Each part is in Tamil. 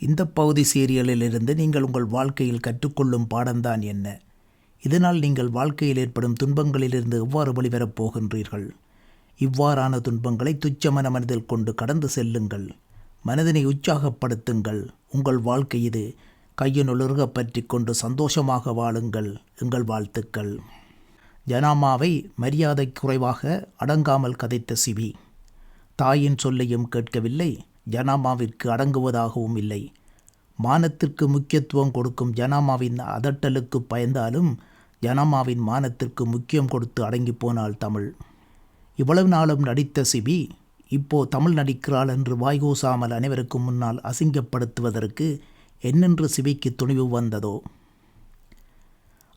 இந்த பகுதி சீரியலிலிருந்து நீங்கள் உங்கள் வாழ்க்கையில் கற்றுக்கொள்ளும் பாடம்தான் என்ன? இதனால் நீங்கள் வாழ்க்கையில் ஏற்படும் துன்பங்களிலிருந்து எவ்வாறு வெளிவரப் போகின்றீர்கள்? இவ்வாறான துன்பங்களை துச்சமன மனதில் கொண்டு கடந்து செல்லுங்கள். மனதினை உற்சாகப்படுத்துங்கள். உங்கள் வாழ்க்கை இது கையினுலருக பற்றி கொண்டு சந்தோஷமாக வாழுங்கள். எங்கள் வாழ்த்துக்கள். ஜனாமாவை மரியாதை குறைவாக அடங்காமல் கதைத்த சிவி தாயின் சொல்லையும் கேட்கவில்லை. ஜனாமாவிற்கு அடங்குவதாகவும் இல்லை. மானத்திற்கு முக்கியத்துவம் கொடுக்கும் ஜனாமாவின் அதட்டலுக்கு பயந்தாலும் ஜனாமாவின் மானத்திற்கு முக்கியம் கொடுத்து அடங்கி போனாள் தமிழ். இவ்வளவு நாளும் நடித்த சிபி இப்போ தமிழ் நடிக்கிறாள் என்று வாய்கூசாமல் அனைவருக்கும் முன்னால் அசிங்கப்படுத்துவதற்கு என்னென்று சிபிக்கு துணிவு வந்ததோ?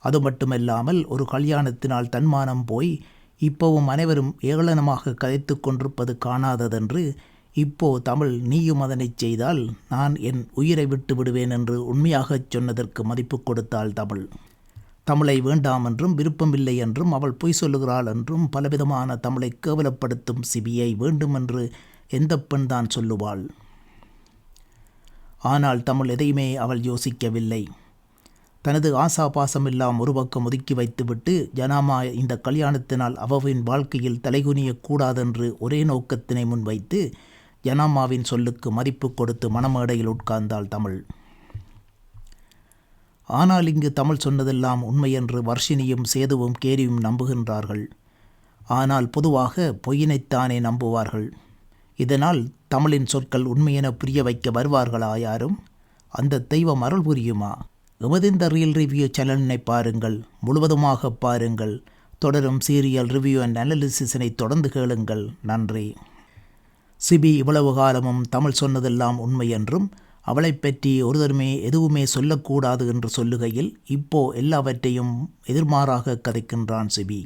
அது மட்டுமல்லாமல் ஒரு கல்யாணத்தினால் தன்மானம் போய் இப்போவும் அனைவரும் ஏளனமாக கதைத்து கொண்டிருப்பது காணாததென்று இப்போ தமிழ் நீயும் அதனைச் செய்தால் நான் என் உயிரை விட்டு விடுவேன் என்று உண்மையாகச் சொன்னதற்கு மதிப்பு கொடுத்தாள் தமிழ். தமிழை வேண்டாம் என்றும் விருப்பமில்லை என்றும் அவள் பொய் சொல்லுகிறாள் என்றும் பலவிதமான தமிழை கேவலப்படுத்தும் சிபியை வேண்டும் என்று எந்த பெண் தான் சொல்லுவாள்? ஆனால் தமிழ் எதையுமே அவள் யோசிக்கவில்லை. தனது ஆசா பாசமெல்லாம் ஒரு பக்கம் ஒதுக்கி வைத்துவிட்டு ஜனாமா இந்த கல்யாணத்தினால் அவவின் வாழ்க்கையில் தலைகுனியக்கூடாதென்று ஒரே நோக்கத்தினை முன்வைத்து ஜனாமாவின் சொல்லுக்கு மதிப்பு கொடுத்து மனமேடையில் உட்கார்ந்தாள் தமிழ். ஆனால் இங்கு தமிழ் சொன்னதெல்லாம் உண்மையென்று வர்ஷினியும் சேதுவும் கேரியும் நம்புகின்றார்கள். ஆனால் பொதுவாக பொய்யினைத்தானே நம்புவார்கள். இதனால் தமிழின் சொற்கள் உண்மையென புரிய வைக்க வருவார்களா யாரும்? அந்த தெய்வம் அருள் புரியுமா? எமது இந்த ரியல் ரிவ்யூ சேனலினை பாருங்கள். முழுவதுமாக பாருங்கள். தொடரும் சீரியல் ரிவ்யூ அண்ட் அனாலிசிஸினை தொடர்ந்து கேளுங்கள். நன்றி. சிபி இவ்வளவு காலமும் தமிழ் சொன்னதெல்லாம் உண்மை என்றும் அவளை பற்றி ஒருதருமே எதுவுமே சொல்லக்கூடாது என்று சொல்லுகையில் இப்போ எல்லாவற்றையும் எதிர்மாறாக கதைக்கின்றான் சிபி.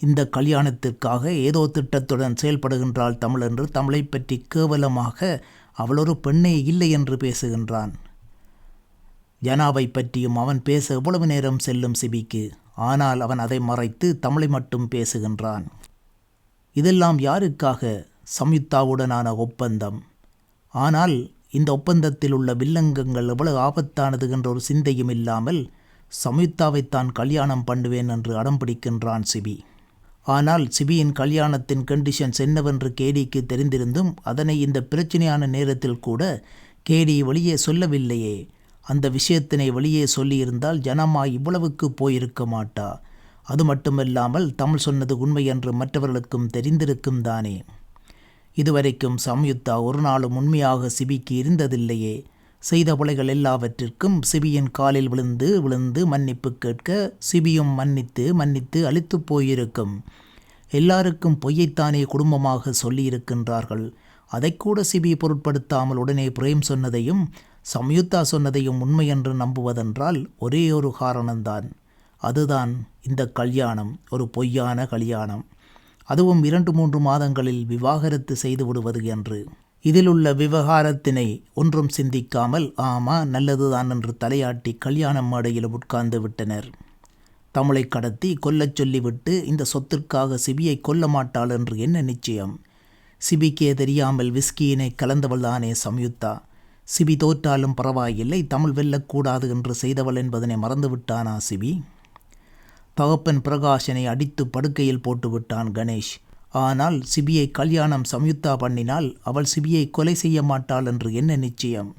இந்த கல்யாணத்திற்காக ஏதோ திட்டத்துடன் செயல்படுகின்றாள் தமிழ் என்று தமிழை பற்றி கேவலமாக அவளொரு பெண்ணே இல்லை என்று பேசுகின்றான். ஜனாவை பற்றியும் அவன் பேச எவ்வளவு நேரம் செல்லும் சிபிக்கு ஆனால் அவன் அதை மறைத்து தமிழை மட்டும் பேசுகின்றான். இதெல்லாம் யாருக்காக? சம்யுக்தாவுடனான ஒப்பந்தம். ஆனால் இந்த ஒப்பந்தத்தில் உள்ள வில்லங்கங்கள் எவ்வளவு ஆபத்தானது என்ற ஒரு சிந்தையும் இல்லாமல் சம்யுக்தாவைத்தான் கல்யாணம் பண்ணுவேன் என்று அடம் பிடிக்கின்றான் சிபி. ஆனால் சிபியின் கல்யாணத்தின் கண்டிஷன்ஸ் என்னவென்று கேடிக்கு தெரிந்திருந்தும் அதனை இந்த பிரச்சனையான நேரத்தில் கூட கேடி வெளியே சொல்லவில்லையே. அந்த விஷயத்தினை வெளியே சொல்லியிருந்தால் ஜனமா இவ்வளவுக்கு போயிருக்க மாட்டா. அது மட்டுமல்லாமல் தமிழ் சொன்னது உண்மை என்று மற்றவர்களுக்கும் தெரிந்திருக்கும் தானே. இதுவரைக்கும் சம்யுக்தா ஒரு நாளும் உண்மையாக சிபிக்கு இருந்ததில்லையே. செய்த பிழைகள் எல்லாவற்றிற்கும் சிபியின் காலில் விழுந்து விழுந்து மன்னிப்பு கேட்க சிபியும் மன்னித்து மன்னித்து அழித்து போயிருக்கும். எல்லாருக்கும் பொய்யைத்தானே குடும்பமாக சொல்லியிருக்கின்றார்கள். அதைக்கூட சிபி பொருட்படுத்தாமல் உடனே பிரேம் சொன்னதையும் சம்யுக்தா சொன்னதையும் உண்மையென்று நம்புவதென்றால் ஒரே ஒரு காரணம்தான். அதுதான் இந்த கல்யாணம் ஒரு பொய்யான கல்யாணம். அதுவும் இரண்டு மூன்று மாதங்களில் விவாகரத்து செய்து விடுவது என்று. இதிலுள்ள விவகாரத்தினை ஒன்றும் சிந்திக்காமல் ஆமா நல்லதுதான் என்று தலையாட்டி கல்யாண மேடையில் உட்கார்ந்து விட்டனர். தமிழை கடத்தி கொல்லச் சொல்லிவிட்டு இந்த சொத்திற்காக சிபியை கொல்ல மாட்டாள் என்று என்ன நிச்சயம்? சிபிக்கே தெரியாமல் விஸ்கியினை கலந்தவள்தானே சம்யுக்தா? சிபி தோற்றாலும் பரவாயில்லை தமிழ் வெல்லக்கூடாது என்று செய்தவள் என்பதனை மறந்துவிட்டானா சிபி? தகப்பன் பிரகாஷனை அடித்து படுக்கையில் போட்டுவிட்டான் கணேஷ். ஆனால் சிபியை கல்யாணம் சம்யுக்தா பண்ணினால் அவள் சிபியை கொலை செய்ய மாட்டாள் என்று என்ன நிச்சயம்?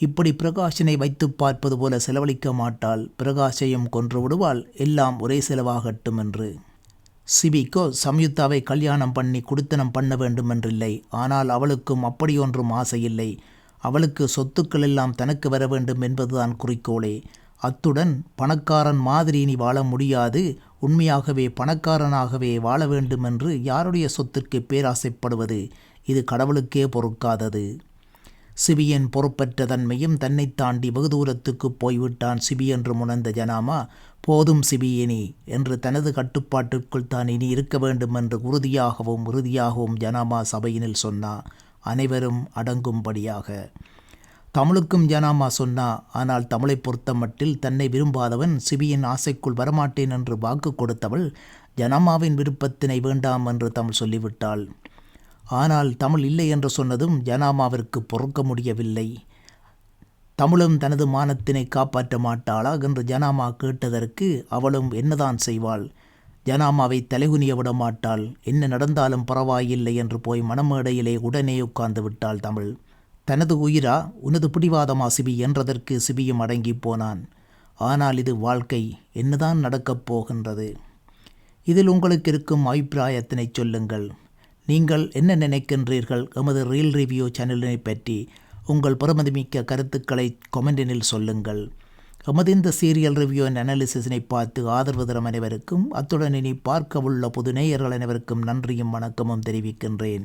இப்படி பிரகாஷனை வைத்து பார்ப்பது போல செலவழிக்க மாட்டாள். பிரகாஷையும் கொன்று விடுவாள். எல்லாம் ஒரே செலவாகட்டும் என்று. சிபிக்கோ சம்யுக்தாவை கல்யாணம் பண்ணி குடித்தனம் பண்ண வேண்டுமென்றில்லை ஆனால் அவளுக்கும் அப்படியொன்றும் ஆசையில்லை. அவளுக்கு சொத்துக்கள் எல்லாம் தனக்கு வர வேண்டும் என்பதுதான் குறிக்கோளே. அத்துடன் பணக்காரன் மாதிரி இனி வாழ முடியாது. உண்மையாகவே பணக்காரனாகவே வாழ வேண்டும் என்று யாருடைய சொத்திற்கு பேராசைப்படுவது? இது கடவுளுக்கே பொறுக்காதது. சிபியன் பொறுப்பற்ற தன்மையும் தன்னை தாண்டி வெகு தூரத்துக்கு போய்விட்டான் சிபி என்று முணர்ந்த ஜனாமா போதும் சிபியினி என்று தனது கட்டுப்பாட்டிற்குள் தான் இனி இருக்க வேண்டும் என்று உறுதியாகவும் உறுதியாகவும் ஜனாமா சபையினில் சொன்னா அனைவரும் அடங்கும்படியாக. தமிழுக்கும் ஜனாமா சொன்னா ஆனால் தமிழை பொறுத்த மட்டில் தன்னை விரும்பாதவன் சிபியின் ஆசைக்குள் வரமாட்டேன் என்று வாக்கு கொடுத்தவள் ஜனாமாவின் விருப்பத்தினை வேண்டாம் என்று தமிழ் சொல்லிவிட்டாள். ஆனால் தமிழ் இல்லை என்று சொன்னதும் ஜனாமாவிற்கு பொறுக்க முடியவில்லை. தமிழும் தனது மானத்தினை காப்பாற்ற மாட்டாளா என்று ஜனாமா கேட்டதற்கு அவளும் என்னதான் செய்வாள்? ஜனாமாவை தலைகுனிய விட மாட்டாள் என்ன நடந்தாலும் பரவாயில்லை என்று போய் மணமேடையிலே உடனே உட்கார்ந்து விட்டாள் தமிழ். தனது உயிரா உனது பிடிவாதமா சிபி என்றதற்கு சிபியும் அடங்கி போனான். ஆனால் இது வாழ்க்கை என்னதான் நடக்கப் போகின்றது? இதில் உங்களுக்கு இருக்கும் அபிப்பிராயத்தினை சொல்லுங்கள். நீங்கள் என்ன நினைக்கின்றீர்கள்? எமது ரீல் ரிவ்யூ சேனலினை பற்றி உங்கள் பெருமதிமிக்க கருத்துக்களை கொமெண்டினில் சொல்லுங்கள். எமது இந்த சீரியல் ரிவ்யூ அண்ட் அனாலிசிஸினை பார்த்து ஆதரவு தரும் அனைவருக்கும் அத்துடன் இனி பார்க்க உள்ள புது நேயர்கள் அனைவருக்கும் நன்றியும் வணக்கமும் தெரிவிக்கின்றேன்.